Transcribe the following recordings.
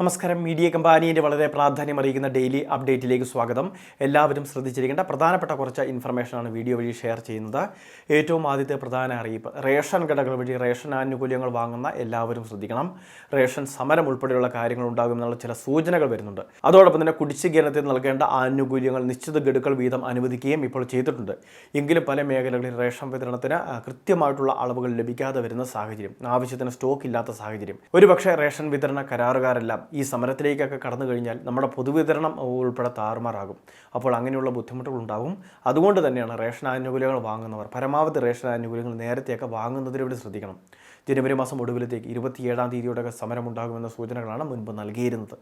നമസ്കാരം. മീഡിയ കമ്പാനിയുടെ വളരെ പ്രാധാന്യം അറിയിക്കുന്ന ഡെയിലി അപ്ഡേറ്റിലേക്ക് സ്വാഗതം. എല്ലാവരും ശ്രദ്ധിച്ചിരിക്കേണ്ട പ്രധാനപ്പെട്ട കുറച്ച് ഇൻഫർമേഷനാണ് വീഡിയോ വഴി ഷെയർ ചെയ്യുന്നത്. ഏറ്റവും ആദ്യത്തെ പ്രധാന അറിയിപ്പ്. റേഷൻ കടകൾ വഴി റേഷൻ ആനുകൂല്യങ്ങൾ വാങ്ങുന്ന എല്ലാവരും ശ്രദ്ധിക്കണം. റേഷൻ സമരം ഉൾപ്പെടെയുള്ള കാര്യങ്ങൾ ഉണ്ടാകുമെന്നുള്ള ചില സൂചനകൾ വരുന്നുണ്ട്. അതോടൊപ്പം തന്നെ കുടിശ്ശികരണത്തിൽ നൽകേണ്ട ആനുകൂല്യങ്ങൾ നിശ്ചിത ഗഡുക്കൾ വീതം അനുവദിക്കുകയും ഇപ്പോൾ ചെയ്തിട്ടുണ്ട്. എങ്കിലും പല മേഖലകളിൽ റേഷൻ വിതരണത്തിന് കൃത്യമായിട്ടുള്ള അളവുകൾ ലഭിക്കാതെ വരുന്ന സാഹചര്യം ആവശ്യത്തിന് സ്റ്റോക്ക് ഇല്ലാത്ത സാഹചര്യം. ഒരുപക്ഷെ റേഷൻ വിതരണ കരാറുകാരെല്ലാം ഈ സമരത്തിലേക്കൊക്കെ കടന്നു കഴിഞ്ഞാൽ നമ്മുടെ പൊതുവിതരണം ഉൾപ്പെടെ താറുമാറാകും. അപ്പോൾ അങ്ങനെയുള്ള ബുദ്ധിമുട്ടുകൾ ഉണ്ടാകും. അതുകൊണ്ട് തന്നെയാണ് റേഷൻ ആനുകൂല്യങ്ങൾ വാങ്ങുന്നവർ പരമാവധി റേഷൻ ആനുകൂല്യങ്ങൾ നേരത്തെയൊക്കെ വാങ്ങുന്നതിന് ശ്രദ്ധിക്കണം. ജനുവരി മാസം ഒടുവിലത്തേക്ക് ഇരുപത്തിയേഴാം തീയതിയോടൊക്കെ സമരം ഉണ്ടാകുമെന്ന സൂചനകളാണ് മുൻപ് നൽകിയിരുന്നത്.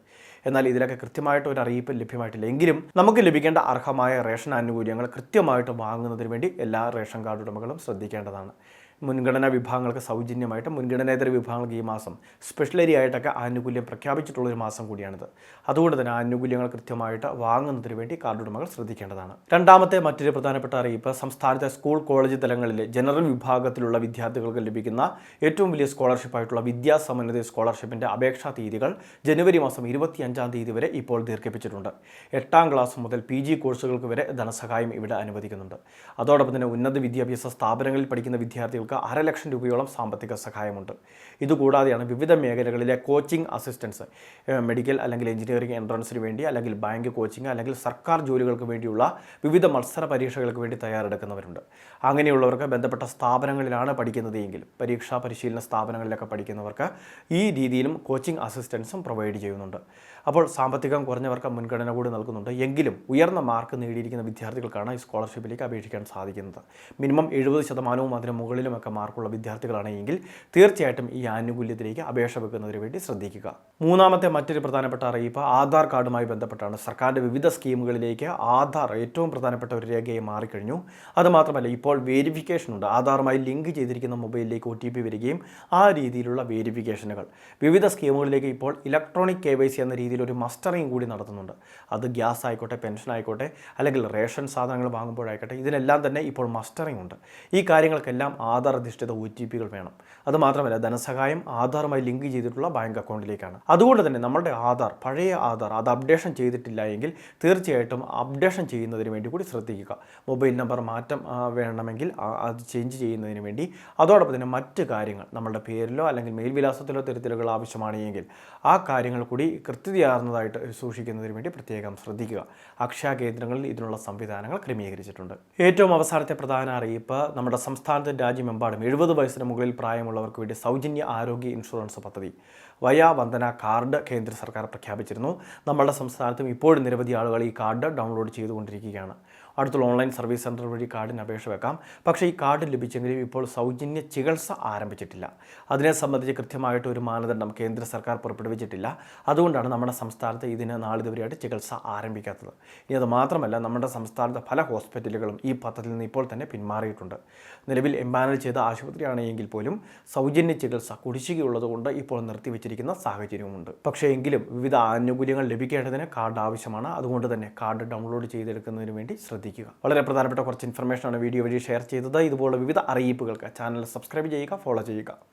എന്നാൽ ഇതിലൊക്കെ കൃത്യമായിട്ട് ഒരു അറിയിപ്പ് ലഭ്യമായിട്ടില്ല. എങ്കിലും നമുക്ക് ലഭിക്കേണ്ട അർഹമായ റേഷൻ ആനുകൂല്യങ്ങൾ കൃത്യമായിട്ട് വാങ്ങുന്നതിന് വേണ്ടി എല്ലാ റേഷൻ കാർഡ് ഉടമകളും ശ്രദ്ധിക്കേണ്ടതാണ്. മുൻഗണനാ വിഭാഗങ്ങൾക്ക് സൗജന്യമായിട്ട് മുൻഗണനേതര വിഭാഗങ്ങൾക്ക് ഈ മാസം സ്പെഷ്യൽ ഏരിയ ആയിട്ടൊക്കെ ആനുകൂല്യം പ്രഖ്യാപിച്ചിട്ടുള്ള ഒരു മാസം കൂടിയാണിത്. അതുകൊണ്ട് തന്നെ ആനുകൂല്യങ്ങൾ കൃത്യമായിട്ട് വാങ്ങുന്നതിന് വേണ്ടി കാർഡ് ഉടമകൾ ശ്രദ്ധിക്കേണ്ടതാണ്. രണ്ടാമത്തെ മറ്റൊരു പ്രധാനപ്പെട്ട അറിയിപ്പ് സംസ്ഥാനത്തെ സ്കൂൾ കോളേജ് തലങ്ങളിലെ ജനറൽ വിഭാഗത്തിലുള്ള വിദ്യാർത്ഥികൾക്ക് ലഭിക്കുന്ന ഏറ്റവും വലിയ സ്കോളർഷിപ്പായിട്ടുള്ള വിദ്യാസമന്നതി സ്കോളർഷിപ്പിന്റെ അപേക്ഷാ തീയതികൾ ജനുവരി മാസം ഇരുപത്തിയഞ്ചാം തീയതി വരെ ഇപ്പോൾ ദീർഘിപ്പിച്ചിട്ടുണ്ട്. എട്ടാം ക്ലാസ് മുതൽ പി ജി കോഴ്സുകൾക്ക് വരെ ധനസഹായം ഇവിടെ അനുവദിക്കുന്നുണ്ട്. അതോടൊപ്പം തന്നെ ഉന്നത വിദ്യാഭ്യാസ സ്ഥാപനങ്ങളിൽ പഠിക്കുന്ന വിദ്യാർത്ഥികൾക്ക് അര ലക്ഷം രൂപയോളം സാമ്പത്തിക സഹായമുണ്ട്. ഇതുകൂടാതെയാണ് വിവിധ മേഖലകളിലെ കോച്ചിങ് അസിസ്റ്റൻസ് മെഡിക്കൽ അല്ലെങ്കിൽ എഞ്ചിനീയറിംഗ് എൻട്രൻസിന് വേണ്ടി അല്ലെങ്കിൽ ബാങ്ക് കോച്ചിങ് അല്ലെങ്കിൽ സർക്കാർ ജോലികൾക്ക് വേണ്ടിയുള്ള വിവിധ മത്സര പരീക്ഷകൾക്ക് വേണ്ടി തയ്യാറെടുക്കുന്നവരുണ്ട്. അങ്ങനെയുള്ളവർക്ക് ബന്ധപ്പെട്ട സ്ഥാപനങ്ങളിലാണ് പഠിക്കുന്നത് പരീക്ഷാ പരിശീലന സ്ഥാപനങ്ങളിലൊക്കെ പഠിക്കുന്നവർക്ക് ഈ രീതിയിലും കോച്ചിങ് അസിസ്റ്റൻസും പ്രൊവൈഡ് ചെയ്യുന്നുണ്ട്. അപ്പോൾ സാമ്പത്തികം കുറഞ്ഞവർക്ക് മുൻഗണന കൂടി നൽകുന്നുണ്ട്. എങ്കിലും ഉയർന്ന മാർക്ക് നേടിയിരിക്കുന്ന വിദ്യാർത്ഥികൾക്കാണ് ഈ സ്കോളർഷിപ്പിലേക്ക് അപേക്ഷിക്കാൻ സാധിക്കുന്നത്. മിനിമം എഴുപത് ശതമാനവും അതിന് മുകളിലുമൊക്കെ മാർക്കുള്ള വിദ്യാർത്ഥികളാണെങ്കിൽ തീർച്ചയായിട്ടും ഈ ആനുകൂല്യത്തിലേക്ക് അപേക്ഷ വെക്കുന്നതിന് വേണ്ടി ശ്രദ്ധിക്കുക. മൂന്നാമത്തെ മറ്റൊരു പ്രധാനപ്പെട്ട അറിയിപ്പ് ആധാർ കാർഡുമായി ബന്ധപ്പെട്ടാണ്. സർക്കാരിന്റെ വിവിധ സ്കീമുകളിലേക്ക് ആധാർ ഏറ്റവും പ്രധാനപ്പെട്ട ഒരു രേഖയായി മാറിക്കഴിഞ്ഞു. അതുമാത്രമല്ല ഇപ്പോൾ വേരിഫിക്കേഷൻ ഉണ്ട്. ആധാറുമായി ലിങ്ക് ചെയ്തിരിക്കുന്ന മൊബൈലിലേക്ക് ഒ ടി പി വരികയും ആ രീതിയിലുള്ള വേരിഫിക്കേഷനുകൾ വിവിധ സ്കീമുകളിലേക്ക് ഇപ്പോൾ ഇലക്ട്രോണിക് കെ വൈ സി എന്ന രീതിയിൽ ഒരു മസ്റ്ററിങ് കൂടി നടത്തുന്നുണ്ട്. അത് ഗ്യാസ് ആയിക്കോട്ടെ പെൻഷൻ ആയിക്കോട്ടെ അല്ലെങ്കിൽ റേഷൻ സാധനങ്ങൾ വാങ്ങുമ്പോഴായിക്കോട്ടെ ഇതിനെല്ലാം തന്നെ ഇപ്പോൾ മസ്റ്ററിങ് ഉണ്ട്. ഈ കാര്യങ്ങൾക്കെല്ലാം ആധാർ അധിഷ്ഠിത ഒ ടി പികൾ വേണം. അതുമാത്രമല്ല ധനസഹായം ആധാറുമായി ലിങ്ക് ചെയ്തിട്ടുള്ള ബാങ്ക് അക്കൗണ്ടിലേക്കാണ്. അതുകൊണ്ട് തന്നെ നമ്മുടെ ആധാർ പഴയ ആധാർ അത് അപ്ഡേഷൻ ചെയ്തിട്ടില്ല എങ്കിൽ തീർച്ചയായിട്ടും അപ്ഡേഷൻ ചെയ്യുന്നതിന് വേണ്ടി കൂടി ശ്രദ്ധിക്കുക. മൊബൈൽ നമ്പർ മാറ്റം വേണമെങ്കിൽ അത് ചേഞ്ച് ചെയ്യുന്നതിന് വേണ്ടി. അതോടൊപ്പം തന്നെ മറ്റ് കാര്യങ്ങൾ നമ്മുടെ പേരിലോ അല്ലെങ്കിൽ മേൽവിലാസത്തിലോ തിരുത്തലുകൾ ആവശ്യമാണെങ്കിൽ ആ കാര്യങ്ങൾ കൂടി കൃത്യതയാർന്നതായിട്ട് സൂക്ഷിക്കുന്നതിന് വേണ്ടി പ്രത്യേകം ശ്രദ്ധിക്കുക. അക്ഷയ കേന്ദ്രങ്ങളിൽ ഇതിനുള്ള സംവിധാനങ്ങൾ ക്രമീകരിച്ചിട്ടുണ്ട്. ഏറ്റവും അവസാനത്തെ പ്രധാന അറിയിപ്പ് നമ്മുടെ സംസ്ഥാനത്തെ രാജ്യമെമ്പാടും എഴുപത് വയസ്സിന് മുകളിൽ പ്രായമുള്ളവർക്ക് വേണ്ടി സൗജന്യ ആരോഗ്യ ഇൻഷുറൻസ് പദ്ധതി വയാ വന്ദന കാർഡ് കേന്ദ്ര സർക്കാർ പ്രഖ്യാപിച്ചിരുന്നു. നമ്മുടെ സംസ്ഥാനത്തും ഇപ്പോഴും നിരവധി ആളുകൾ ഈ കാർഡ് ഡൗൺലോഡ് ചെയ്തുകൊണ്ടിരിക്കുകയാണ്. അടുത്തുള്ള ഓൺലൈൻ സർവീസ് സെന്റർ വഴി കാർഡിന് അപേക്ഷ വെക്കാം. പക്ഷേ ഈ കാർഡ് ലഭിച്ചെങ്കിലും ഇപ്പോൾ സൗജന്യ ചികിത്സ ആരംഭിച്ചിട്ടില്ല. അതിനെ സംബന്ധിച്ച് കൃത്യമായിട്ട് ഒരു മാനദണ്ഡം കേന്ദ്ര സർക്കാർ പുറപ്പെടുവിച്ചിട്ടില്ല. അതുകൊണ്ടാണ് നമ്മുടെ സംസ്ഥാനത്ത് ഇതിന് നാളിതുവരെയായിട്ട് ചികിത്സ ആരംഭിക്കാത്തത്. ഇനി അത് മാത്രമല്ല നമ്മുടെ സംസ്ഥാനത്തെ പല ഹോസ്പിറ്റലുകളും ഈ പദ്ധതിയിൽ നിന്ന് ഇപ്പോൾ തന്നെ പിന്മാറിയിട്ടുണ്ട്. നിലവിൽ എംപാനൽ ചെയ്ത ആശുപത്രിയാണെങ്കിൽ പോലും സൗജന്യ ചികിത്സ കുടിശ്ശികയുള്ളതുകൊണ്ട് ഇപ്പോൾ നിർത്തിവെച്ചിരിക്കുന്ന സാഹചര്യമുണ്ട് പക്ഷേ എങ്കിലും വിവിധ ആനുകൂല്യങ്ങൾ ലഭിക്കേണ്ടതിന് കാർഡ് ആവശ്യമാണ്. അതുകൊണ്ട് തന്നെ കാർഡ് ഡൗൺലോഡ് ചെയ്തെടുക്കുന്നതിന് വേണ്ടി ശ്രദ്ധിക്കുക. വളരെ പ്രധാനപ്പെട്ട കുറച്ച് ഇൻഫർമേഷനാണ് വീഡിയോ വഴി ഷെയർ ചെയ്തത്. ഇതുപോലുള്ള വിവിധ അറിയിപ്പുകൾക്ക് ചാനൽ സബ്സ്ക്രൈബ് ചെയ്യുക ഫോളോ ചെയ്യുക.